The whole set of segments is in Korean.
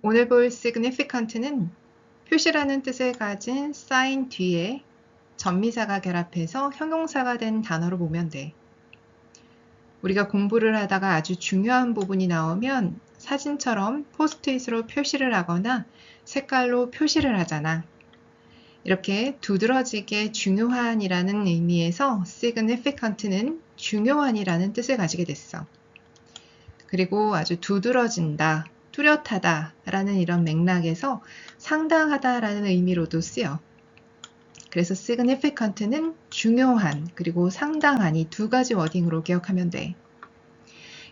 오늘 볼 significant는 표시라는 뜻을 가진 sign 뒤에 전미사가 결합해서 형용사가 된 단어로 보면 돼. 우리가 공부를 하다가 아주 중요한 부분이 나오면 사진처럼 포스트잇으로 표시를 하거나 색깔로 표시를 하잖아. 이렇게 두드러지게 중요한이라는 의미에서 significant는 중요한이라는 뜻을 가지게 됐어. 그리고 아주 두드러진다, 뚜렷하다 라는 이런 맥락에서 상당하다 라는 의미로도 쓰여. 그래서 significant는 중요한 그리고 상당한 이 두 가지 워딩으로 기억하면 돼.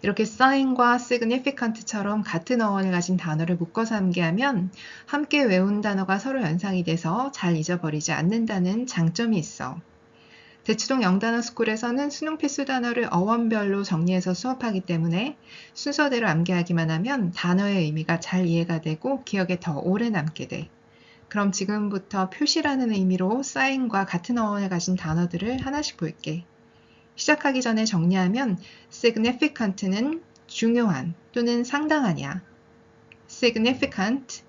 이렇게 sign과 significant처럼 같은 어원을 가진 단어를 묶어서 함께하면 함께 외운 단어가 서로 연상이 돼서 잘 잊어버리지 않는다는 장점이 있어. 대치동 영단어 스쿨에서는 수능 필수 단어를 어원별로 정리해서 수업하기 때문에 순서대로 암기하기만 하면 단어의 의미가 잘 이해가 되고 기억에 더 오래 남게 돼. 그럼 지금부터 표시라는 의미로 sign과 같은 어원을 가진 단어들을 하나씩 볼게. 시작하기 전에 정리하면 significant는 중요한 또는 상당하냐. significant,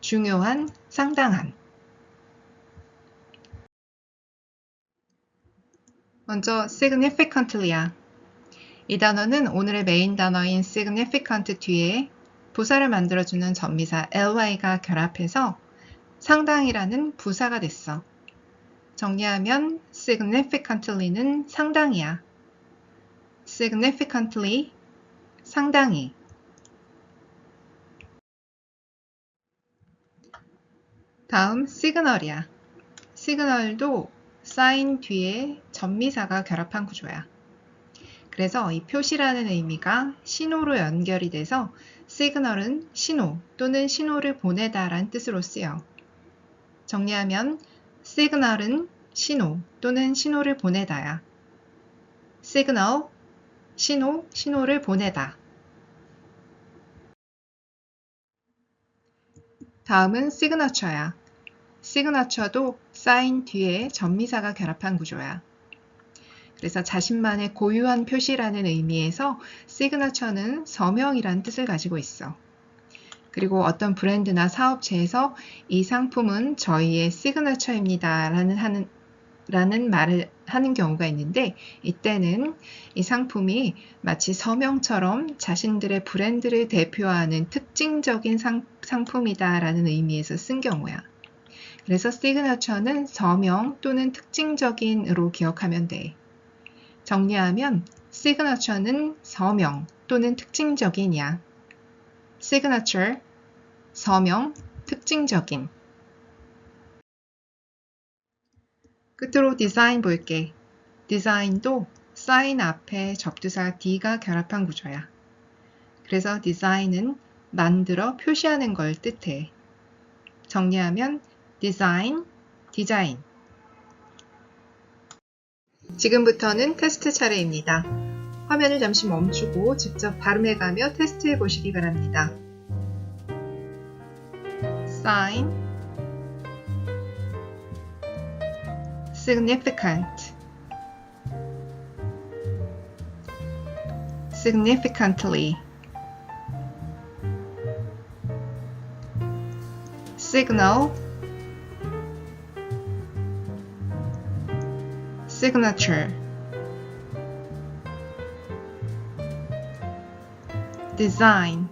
중요한, 상당한. 먼저 significantly야. 이 단어는 오늘의 메인 단어인 significant 뒤에 부사를 만들어주는 전미사 ly가 결합해서 상당이라는 부사가 됐어. 정리하면 significantly는 상당이야. significantly 상당히 다음 signal이야. signal도 sign 뒤에 전미사가 결합한 구조야. 그래서 이 표시라는 의미가 신호로 연결이 돼서 signal은 신호 또는 신호를 보내다 라는 뜻으로 쓰여. 정리하면 signal은 신호 또는 신호를 보내다야. signal, 신호, 신호를 보내다. 다음은 signature야. Signature도 sign 뒤에 전미사가 결합한 구조야. 그래서 자신만의 고유한 표시라는 의미에서 signature는 서명이란 뜻을 가지고 있어. 그리고 어떤 브랜드나 사업체에서 이 상품은 저희의 시그너처입니다. 라는 하는 라는 말을 하는 경우가 있는데 이때는 이 상품이 마치 서명처럼 자신들의 브랜드를 대표하는 특징적인 상, 상품이다 라는 의미에서 쓴 경우야. 그래서 시그너처는 서명 또는 특징적인으로 기억하면 돼. 정리하면 시그너처는 서명 또는 특징적인이야. signature, 서명, 특징적인. 끝으로 디자인 볼게. 디자인도 sign 앞에 접두사 D가 결합한 구조야. 그래서 디자인은 만들어 표시하는 걸 뜻해. 정리하면 디자인, 디자인. 지금부터는 테스트 차례입니다. 화면을 잠시 멈추고 직접 발음해가며 테스트해 보시기 바랍니다. sign, significant, significantly, signal, signature. design